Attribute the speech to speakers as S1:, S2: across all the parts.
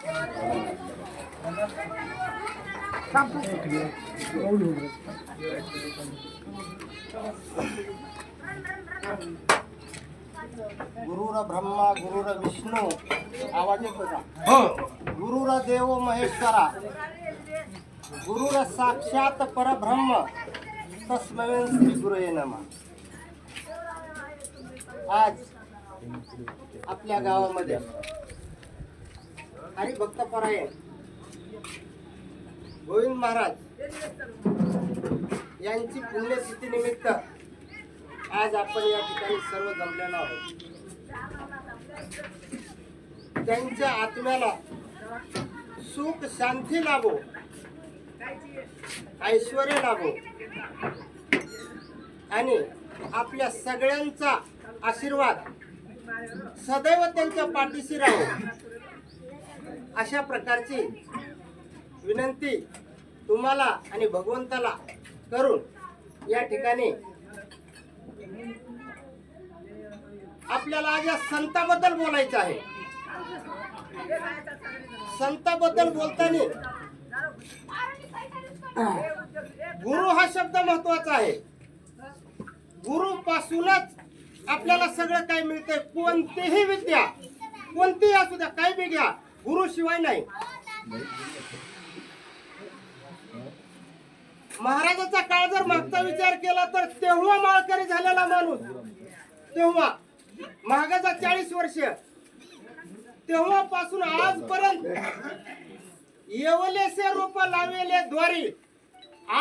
S1: गुरुर ब्रह्मा गुरुर विष्णू. आवाज येतो का?
S2: हो.
S1: गुरुर देव महेश्वरा. गुरुर साक्षात परब्रह्म. तस्मै श्री गुरुये नमः. आज आपल्या गावामध्ये हरिभक्त परायण गोविंद महाराज यांची पुण्यतिथी निमित्त आज आपण या ठिकाणी सर्व जमलेलो आहोत. त्यांच्या आत्म्याला सुख शांती लाभो ऐश्वर लाभो. आणि आपल्या सगळ्यांचा आशीर्वाद सदैव त्यांच्या पाठीशी राहो. अशा प्रकारची विनंती तुम्हाला आणि भगवंताला करून या ठिकाणी आपल्याला आज या संताबद्दल बोलायचं आहे. संताबद्दल बोलताना गुरु हा शब्द महत्त्वाचा आहे. गुरु पासूनच आपल्याला सगळं काय मिळतंय? कोणतीही विद्या कोणतीही असू द्या काही बी घ्या गुरु शिवाय नाही. महाराजाचा काळ जर मागचा विचार केला तर तेव्हा माळकरी झालेला माणूस. तेव्हा. महागाचा चाळीस वर्ष. तेव्हापासून आजपर्यंत येवलेसे रोप लावेले द्वारी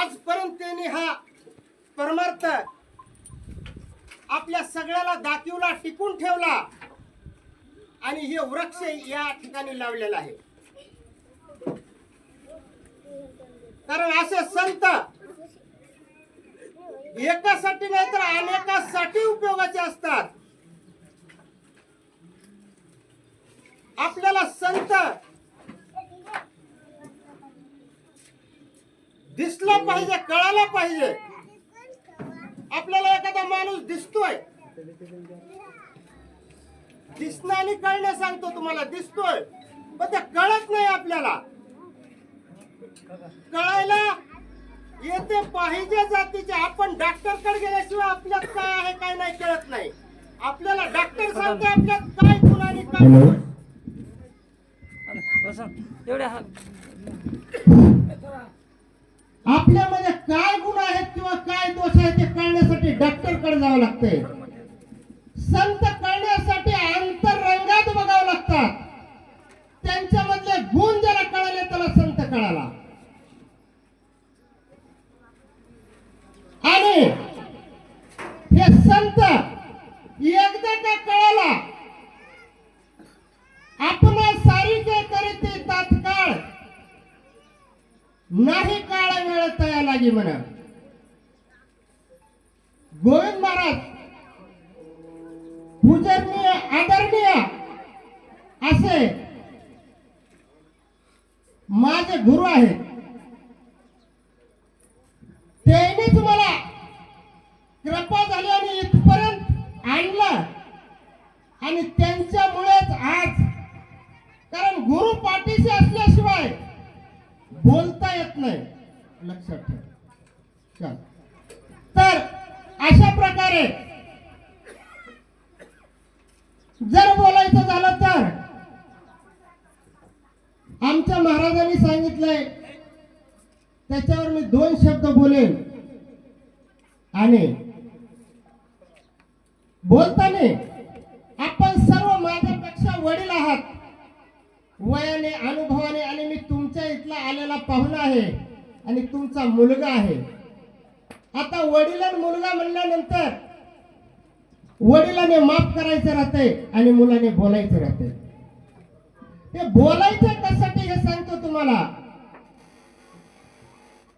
S1: आजपर्यंत त्यांनी हा परमार्थ आपल्या सगळ्याला दाखिवला टिकून ठेवला. आणि हे वृक्ष या ठिकाणी लावलेला आहे. कारण असे संत एकासाठी नाही तर अनेकासाठी उपयोगाचे असतात. आपल्याला संत दिसला पाहिजे कळायला पाहिजे. आपल्याला एखादा माणूस दिसतोय. दिसणं आणि कळणं सांगतो तुम्हाला दिसतोय. पण ते कळत नाही आपल्याला. कळायला येते पाहिजे जातीचे. आपण डॉक्टरकडे गेल्याशिवाय आपल्यात काय आहे काय नाही कळत नाही. आपल्याला डॉक्टर सांगते आपल्यात काय गुण आणि काय आपल्यामध्ये काय गुण आहेत किंवा काय दोष आहेत ते कळण्यासाठी डॉक्टरकडे जावं लागतंय. संत कळण्यासाठी अंतरंगात बघावं लागतात त्यांच्यामधले गुण ज्याला कळाले त्याला संत कळाला. आणि हे संत एकदा का कळाला? आपण सारिके करीते तात्काळ नाही काळ वेळ तया लागी म्हणा. गोविंद महाराज पूजनीय आदरणीय असे माझे गुरु आहेत. त्यांनी तुम्हाला कृपा झाली आणि इथपर्यंत आणलं. आणि त्यांच्यामुळेच आज कारण गुरु पाठीशी असल्याशिवाय बोलता येत नाही. लक्षात ठेव. तर अशा प्रकारे जर बोलायचं झालं तर सांगितलंय. त्याच्यावर मी दोन शब्द बोलेन. आणि बोलताना आपण सर्व माझ्यापेक्षा वडील आहात. वयाने अनुभवाने आणि मी तुमच्या इथला आलेला पाहुणा आहे आणि तुमचा मुलगा आहे. आता वडिलां मुलगा म्हणल्यानंतर वडिलाने माफ करायचं राहते आणि मुलाने बोलायचं राहते ते बोलायचं कसं तुम्हाला.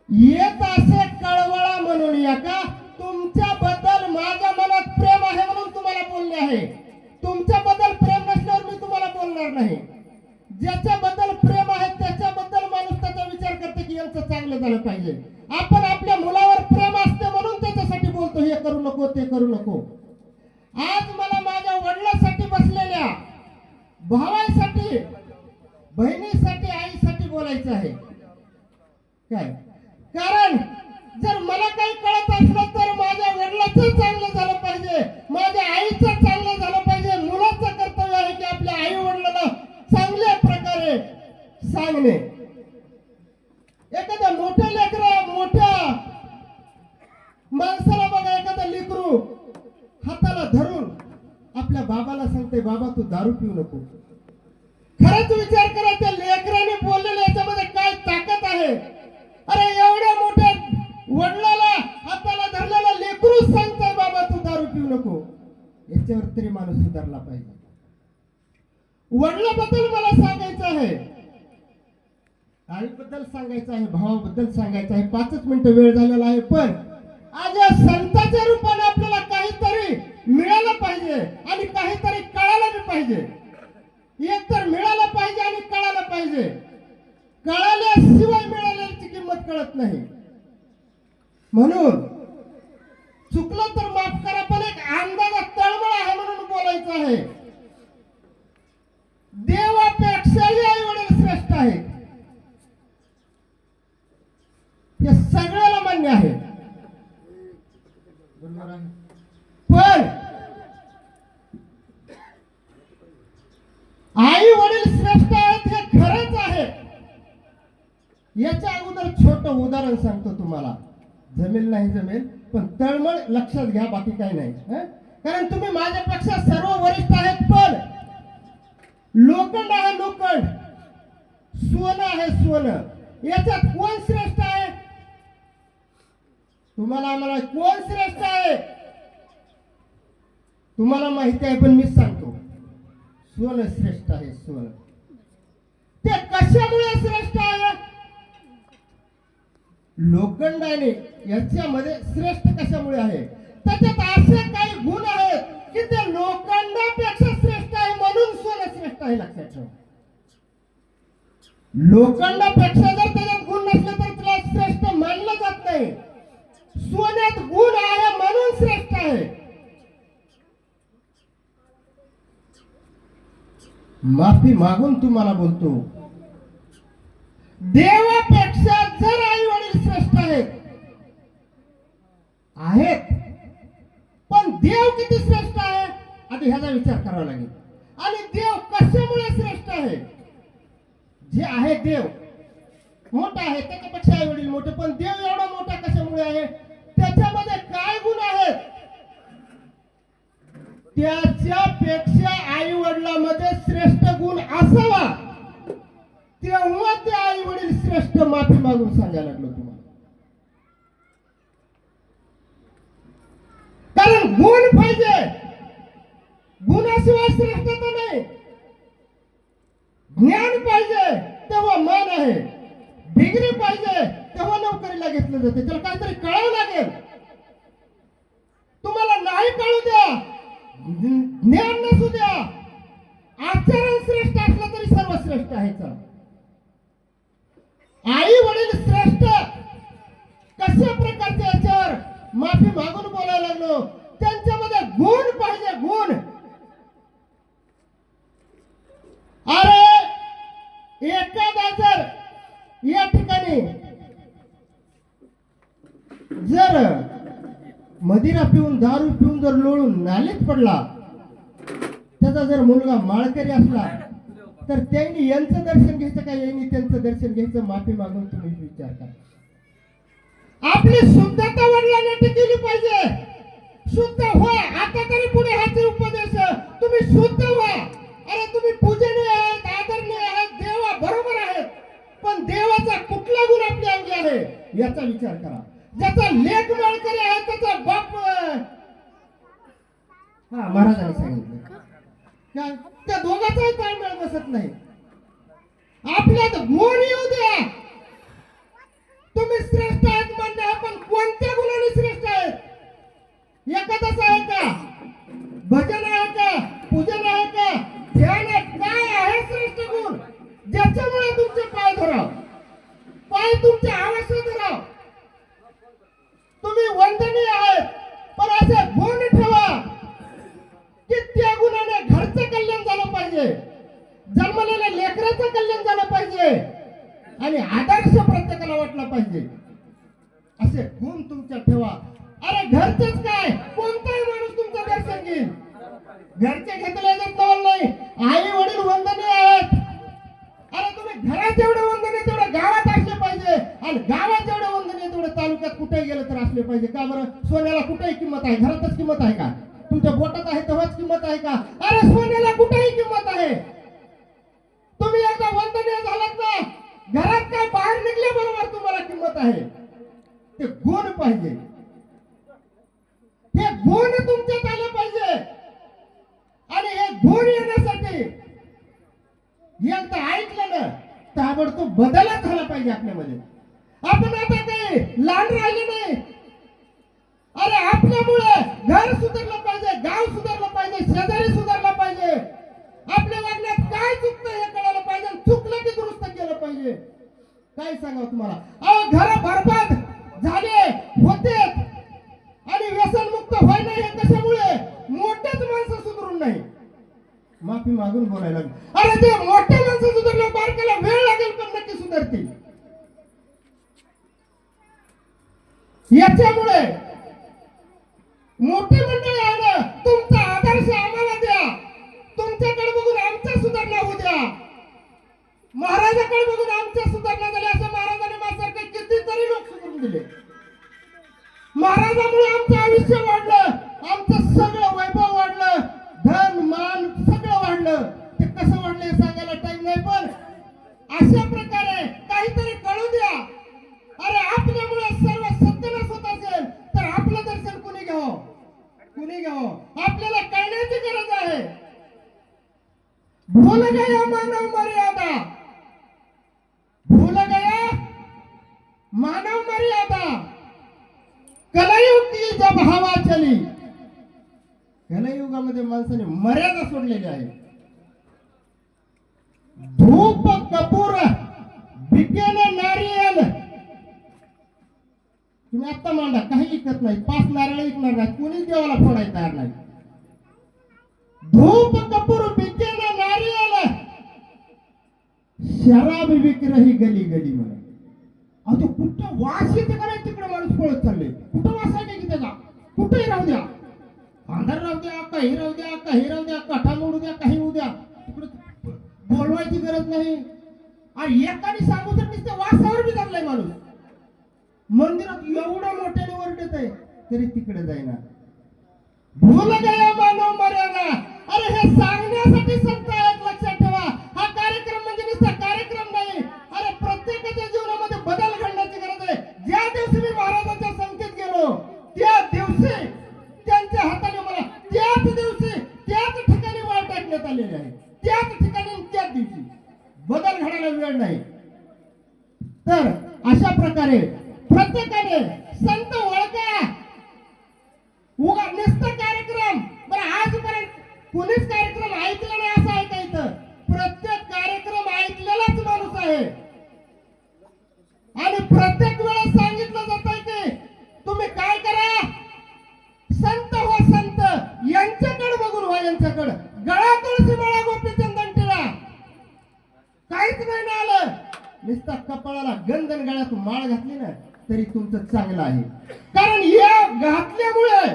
S1: येत असे कळवळा म्हणून या का? तुमच्या बद्दल माझ्या मनात प्रेम आहे म्हणून तुम्हाला बोलले आहे. तुमच्या बद्दल प्रेम नसल्यावर मी तुम्हाला बोलणार नाही. ज्याच्याबद्दल प्रेम आहे त्याच्याबद्दल माणूस त्याचा विचार करते की यांचं चांगलं झालं पाहिजे. आपण आपल्या मुलावर प्रेम असते म्हणून त्याच्यासाठी बोलतो हे करू नको ते करू नको. आज मला माझ्या वडिलांसाठी बसलेल्या भावासाठी बहिणीसाठी आई बोलायचं आहे. काय? कारण जर मला काही कळत असलं तर माझ्या वडिलाचं चांगलं झालं पाहिजे. माझ्या आईचं चांगलं झालं पाहिजे. मुलाचं कर्तव्य आहे की आपल्या आई वडिलांना चांगल्या प्रकारे सांगणे. एखाद्या मोठ्या लेकरा मोठ्या माणसाला बघा एखादा लेकरू हाताला धरून आपल्या बाबाला सांगते बाबा तू दारू पिऊ नको. खरंच विचार करा त्या लेकराने बोललेलं याच्यामध्ये काय ताकद आहे? अरे एवढ्या मोठ्या वडिलाला हाताला धरलेला लेकरू सांगतोय बाबा तू दारू पिऊ नको. याच्यावर तरी माणूस सुधारला पाहिजे. वडिलाबद्दल मला सांगायचं आहे. आईबद्दल सांगायचं आहे भावाबद्दल सांगायचं आहे. पाचच मिनिटं वेळ झालेला आहे पण आज या संतांच्या रूपाने आपल्याला काहीतरी मिळालं पाहिजे आणि काहीतरी कळायला पाहिजे. एक तर मिळालं पाहिजे आणि कळालं पाहिजे. कळाल्याशिवाय मिळाल्याची किंमत कळत नाही. म्हणून चुकलं तर माफ करा पण एक अंदाजा तळमळ आहे म्हणून बोलायचं आहे देवापेक्षाही आई वडील श्रेष्ठ आहेत हे सगळ्याला मान्य आहे पण आई वडील श्रेष्ठ आहेत हे खरंच आहे याच्या अगोदर छोट उदाहरण सांगतो तुम्हाला. जमेल नाही जमेल पण तळमळ लक्षात घ्या बाकी काही नाही. कारण तुम्ही माझ्यापेक्षा सर्व वरिष्ठ आहेत पण लोखंड आहे लोखंड सोनं आहे सोनं. याच्यात कोण श्रेष्ठ आहे? तुम्हाला आम्हाला कोण श्रेष्ठ आहे? तुम्हाला माहिती आहे पण मीच सांगतो. सोनं श्रेष्ठ आहे सोनं. ते कशामुळे श्रेष्ठ आहे? लोखंडाने याच्यामध्ये श्रेष्ठ कशामुळे आहे? त्याच्यात असे काही गुण आहेत की ते लोखंडापेक्षा श्रेष्ठ आहे म्हणून सोनं श्रेष्ठ आहे लक्षात ठेवा. लोखंडापेक्षा जर त्याच्यात गुण नसले तर त्याला श्रेष्ठ मानलं जात नाही. सोन्यात गुण आहे म्हणून श्रेष्ठ आहे. माफी मागून तुम्हाला बोलतो. देवापेक्षा जर आई वडील श्रेष्ठ आहेत आहेत पण देव किती श्रेष्ठ आहे? आधी ह्याचा विचार करावा लागेल. आणि देव कशामुळे श्रेष्ठ आहे? जे आहे देव. मोठा आहे त्याच्यापेक्षा आई वडील मोठे पण देव एवढा मोठा कशामुळे आहे? त्याच्यामध्ये काय गुण आहेत? त्याच्यापेक्षा आई वडिलामध्ये श्रेष्ठ गुण असावा. तेव्हा ते आई वडील श्रेष्ठ माफी मागून सांगायला लागलो तुम्हाला कारण गुण पाहिजे. गुणाशिवाय श्रेष्ठता नाही ज्ञान पाहिजे तेव्हा मान आहे. डिग्री पाहिजे तेव्हा नोकरीला घेतलं जाते. त्याला काहीतरी कळावं लागेल. तुम्हाला नाही कळू द्या. ज्ञान नसू द्या. आचरण श्रेष्ठ असलं तरी सर्व श्रेष्ठ आहे आई वडील श्रेष्ठ. कशा प्रकारचे याच्यावर माफी मागून बोलायला लागलो. त्यांच्यामध्ये गुण पाहिजे गुण. अरे एखादा जर या ठिकाणी जर मदिरा पिऊन दारू पिऊन जर लोळून नालीत पडला त्याचा जर मुलगा माळकरी असला तर त्यांनी यांचं दर्शन घ्यायचं का? यांनी त्यांचं दर्शन घ्यायचं? माफी मागून तुम्ही विचार करा. आपली शुद्धता वडिलांना केली पाहिजे. शुद्ध हो आता तरी पुढे ह्याचे उपदेश. तुम्ही शुद्ध व्हा. अरे तुम्ही पूजनीय आहेत आदरणीय आहेत देवा बरोबर आहेत. पण देवाचा कुठला गुण आपल्या अंगी आहे? याचा विचार करा. ज्याचा लेख माळकरी आहे त्याचा बाप हा महाराजांनी सांगितलं. त्या दोघांचाही ताळमेळ बसत नाही. आपल्यात गुण येऊ द्या. तुम्ही श्रेष्ठ आहेत मान्य पण कोणत्या गुणाने श्रेष्ठ आहेत? एखादाच आहे का? भजन आहे का? पूजन आहे का? ध्यान आहे? काय आहे श्रेष्ठ गुण? ज्याच्यामुळे तुमचे पाय धराव. पाय तुमच्या आवाज धराव. तुम्ही वंदनीय आहेत पण असे गुण ठेवा की त्या गुणाने घरचं कल्याण झालं पाहिजे. जन्मलेल्या लेकराचं कल्याण झालं पाहिजे. आणि आदर्श प्रत्येकाला वाटला पाहिजे. असे गुण तुमच्या ठेवा. अरे घरचेच काय? कोणताही माणूस तुमचं दर्शन घेईल. घरचे घेतले जात नाही. आई वडील वंदने आहेत. अरे तुम्ही घरात एवढे वंदने तेवढे गावात असले पाहिजे. आणि गावात जेवढे वंदने तेवढे तालुक्यात कुठे गेलं तर असले पाहिजे. का बरं? सोन्याला कुठेही किंमत आहे? घरातच किंमत आहे का? तुमच्या बोटात आहे तेव्हाच किंमत आहे का? अरे सोन्याला कुठेही किंमत आहे. तुम्ही एकदा वंदनीय झालात ना घरात काय बाहेर निघल्याबरोबर तुम्हाला किंमत आहे? ते गुण पाहिजे. हे गुण तुमच्यात आले पाहिजे. आणि हे गुण येण्यासाठी एकदा ऐकलं ना ताबडतोब बदलच झाला पाहिजे आपल्यामध्ये. आपण आता काही लहान राहिले नाही. अरे आपल्यामुळे घर सुधारलं पाहिजे गाव सुधारलं पाहिजे शेजारी सुधारला पाहिजे. आपल्या वागण्यात काय चुकतं हे कळायला पाहिजे. काय सांगावं तुम्हाला? अहो घर बरबाद झाले होते. आणि व्यसनमुक्त व्हायला हे कशामुळे? मोठेच माणसं सुधरून नाही. माफी मागून बोलायला अरे ते मोठे माणसं सुधारले बारकाला वेळ लागेल पण नक्की सुधारतील. याच्यामुळे मोठी मंडळी महाराजाकडे बघून आमच्या सुधारणा झाल्या असं महाराजांनी माझ्यासारखे कितीतरी लोक सुधारून दिले. महाराजामुळे आमचं आयुष्य वाढलं. आमचं सगळं वैभव वाढलं. धन मान सगळं वाढलं. ते कसं वाढलं सांगायला टाइम नाही पण अशा प्रकारे कलयुगामध्ये माणसाने मर्यादा सोडलेली आहे. धूप कपूर बिकेने नारियल. तुम्ही आत्ता मांडा काही विकत नाही. पाच नारळ विकणार नाही. कोणीच देवाला फोडायला तयार नाही. धूप कपूर बिकेने नारियल. शराब विक्रही गली गली म्हणा. अहो कुठं वास येते का नाही तिकडे माणूस पळत चालले? कुठं वास आहे की त्याचा कुठेही राहू द्या. अंधार राहू द्या काही राहू द्या काही राहू द्या कठा मोडू द्या काही होऊ द्या. तिकडे बोलवायची गरज नाही. आणि एकाने सांगू तर नुसते वासावर बी लागलाय माणूस. मंदिरात एवढं मोठ्याने ओरडत आहे तरी तिकडे जाईना भूल गया मानव मर्यादा. अरे हे सांगण्यासाठी संत आहेत लक्षात ठेवा. हा कार्यक्रम म्हणजे नुसता कार्यक्रम नाही. अरे प्रत्येकाच्या जीवनामध्ये बदल घडण्याची गरज आहे. ज्या दिवशी मी महाराजांच्या संकेत गेलो त्या दिवशी त्यांच्या हाताने मला त्याच दिवशी त्याच ठिकाणी वाळ टाकण्यात आलेली आहे त्याच ठिकाणी त्याच दिवशी. बदल घडायला वेळ नाही. तर अशा प्रकारे प्रत्येकाने संत चांगलं आहे. कारण या घातल्यामुळे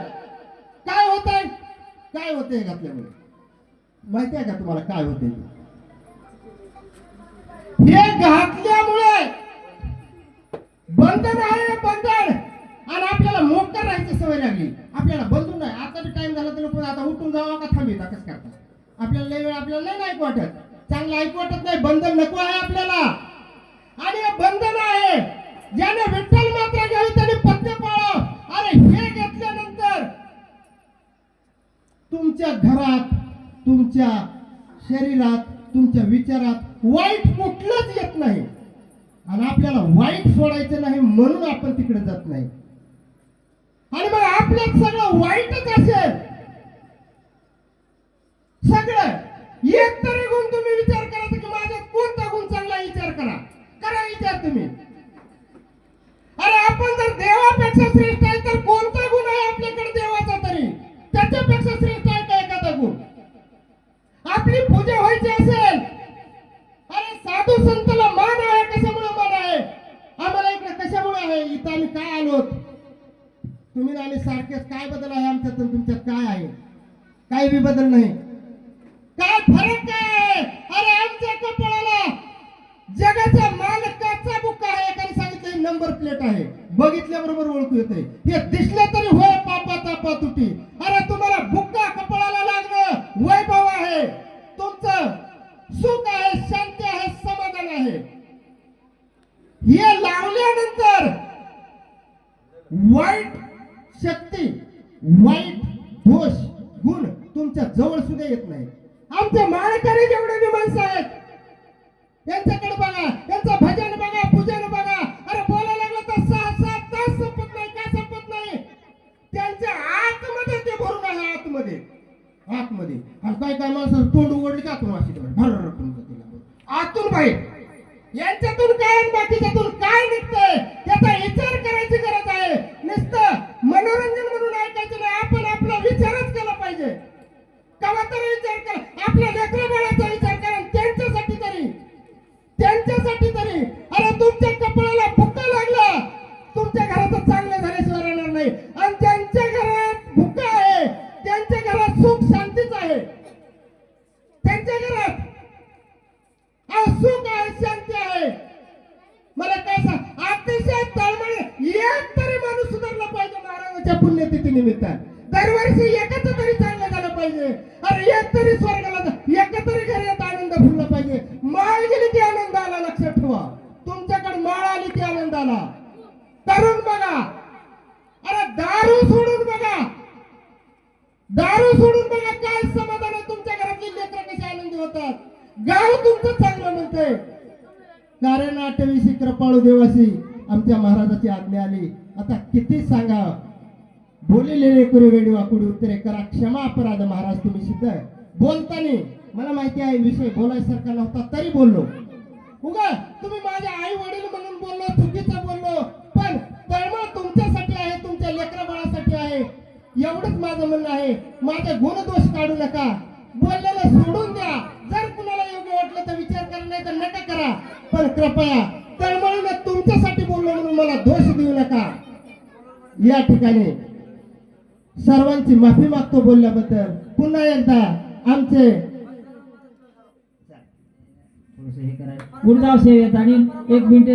S1: काय होत आहे काय होते घातल्यामुळे? माहिती आहे का तुम्हाला काय होते हे घातल्यामुळे बंधन आहे बंधन. आणि आपल्याला मोक्का राहायची सवय लागली. आपल्याला बंधून नाही. आता टाइम झाला तर पण आता उठून जावा का थांबी कसं करता? आपल्याला लय वेळ आपल्याला नाही ऐकू वाटत. चांगलं ऐकू वाटत नाही. बंधन नको आहे आपल्याला. आणि हे बंधन आहे. ज्याने विठ्ठल मात्र घ्यावी त्याने पथ्य पाळाव अरे हे घेतल्यानंतर तुमच्या घरात तुमच्या शरीरात तुमच्या विचारात वाईट कुठलंच येत नाही. आणि आपल्याला वाईट सोडायचं नाही म्हणून आपण तिकडे जात नाही. आणि मग आपल्यात सगळं वाईटच असेल. सगळं. एक तरी गुण तुम्ही विचार करा की माझ्यात कोणता गुण चांगला विचार करा. करा विचार तुम्ही. अरे आपण जर देवापेक्षा श्रेष्ठ आहे तर कोणता गुण आहे आपल्याकडे देवाचा तरी? त्याच्यापेक्षा श्रेष्ठ आहे का एखादा गुण? आपली पूजा व्हायची असेल. अरे साधू संतला मान आहे कशामुळे मान आहे? आम्हाला इकडे कशामुळे आहे? इथं आम्ही काय आलो तुम्ही आम्ही सारखेच काय बदल आहे आमच्यात तुमच्यात काय आहे? काही बी बदल नाही. काय फरक काय आहे? अरे आमच्या कपाळाला जगाचा नंबर प्लेट आहे. बघितल्याबरोबर ओळखू येते हे दिसलं तरी होय पापा तापा तुटी. अरे तुम्हाला बुक्का कपाळाला लागणं वैभव आहे. तुमचं सुख आहे शांती आहे समाधान आहे. हे लावल्यानंतर वाईट शक्ती वाईट दोष गुण तुमच्या जवळ सुद्धा येत नाही. आमचे माळकरी जेवढे बी माणसं आहेत यांच्याकडे बघा यांचं भजन आतमध्ये. आणि काय काय माणसं तोंड उघडली का आतून वाशी भर आतून बाहेर. यांच्यातून काय आणि बाकीच्यातून काय निघतंय? त्याचा विचार करायची गरज आहे. नुसतं मनोरंजन म्हणून एक तरी स्वर्गाला जा- एक तरी घरात आनंद फुलला पाहिजे. माळ गेली की आनंद आला लक्षात ठेवा. तुमच्याकडे माळ आली की आनंद आला तरुण बघा. अरे दारू सोडून बघा. दारू सोडून बघा काय समाधान आहे तुमच्या घरातली लेकर कशी आनंदी होतात. गाव तुमचं चांगलं म्हणते कारण आठवीशी कृपाळू देवाशी आमच्या महाराजाची आज्ञा आली. आता किती सांगा बोललेले करू वेडी वाकुडी उत्तरे करा क्षमा अपराध महाराज तुम्ही सिद्ध बोलताना मला माहिती आहे विषय बोलायसारखा नव्हता तरी बोललो. उगा तुम्ही माझे आई वडील म्हणून बोललो चुकीचं बोललो पण तळमळ तुमच्यासाठी आहे तुमच्या लेकरा बाळासाठी आहे. एवढंच माझं म्हणणं आहे माझे गुणदोष काढू नका. बोललेलं सोडून द्या. जर कुणाला योग्य वाटलं तर विचार करा नाही तर नका करा. पण कृपया तळमळीनं तुमच्यासाठी बोललो म्हणून मला दोष देऊ नका. या ठिकाणी सर्वांची माफी मागतो बोलल्याबद्दल. पुन्हा एकदा आमचे
S2: गुरुदाव सेवेत आणि एक मिनिट.